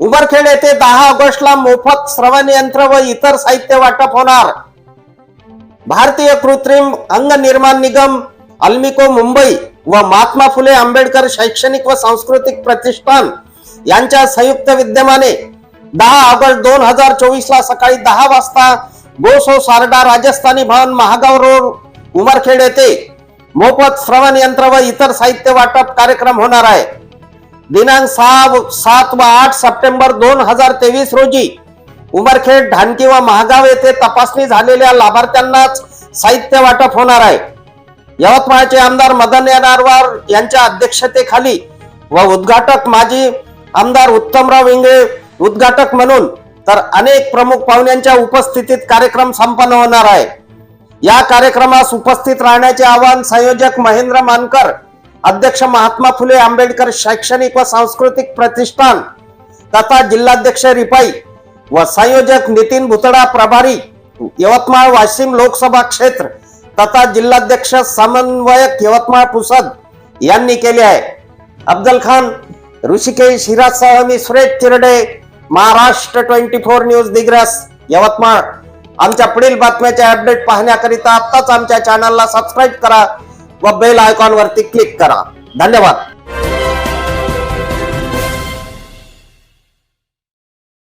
Umarkhed येथे दहा ऑगस्टला मोफत श्रवण यंत्र व इतर साहित्य वाटप होणार. भारतीय कृत्रिम अंग निर्माण निगम अल्मिको मुंबई व महात्मा फुले आंबेडकर शैक्षणिक व सांस्कृतिक प्रतिष्ठान यांच्या संयुक्त विद्यमाने दहा ऑगस्ट दोन हजार चोवीस ला सकाळी दहा वाजता गोसो सारडा राजस्थानी भवन महागाव रोड उमरखेड येथे मोफत श्रवण यंत्र व इतर साहित्य वाटप कार्यक्रम होणार आहे. दिनांक सहा सात व आठ सप्टेंबर दोन हजार तेवीस रोजी उमरखेड ढानकी व महागाव येथे तपासणी झालेल्या लाभार्थ्यांनाच साहित्य वाटप होणार आहे. यवतमाळचे आमदार मदन येणारवार यांच्या अध्यक्षतेखाली व उद्घाटक माजी आमदार उत्तमराव इंगळे उद्घाटक म्हणून तर अनेक प्रमुख पाहुण्यांच्या उपस्थितीत कार्यक्रम संपन्न होणार आहे. या कार्यक्रमास उपस्थित राहण्याचे आवाहन संयोजक महेंद्र मानकर अध्यक्ष महात्मा फुले आंबेडकर शैक्षणिक व सांस्कृतिक प्रतिष्ठान तथा जिल्हाध्यक्ष रिपाई व संयोजक नितीन भुतडा प्रभारी यवतमाळ वाशिम लोकसभा क्षेत्र तथा जिल्हाध्यक्ष समन्वयक यवतमाळ पुसद यांनी केले आहे. अफजल खान ऋषिकेश हिरासह मी Suresh Chirde Maharashtra twenty four news Digras Yavatmal. आमच्या पुढील बातम्याचे अपडेट पाहण्याकरिता आत्ताच आमच्या चॅनलला सबस्क्राईब करा. व बेल आयकॉन वरती क्लिक करा. धन्यवाद.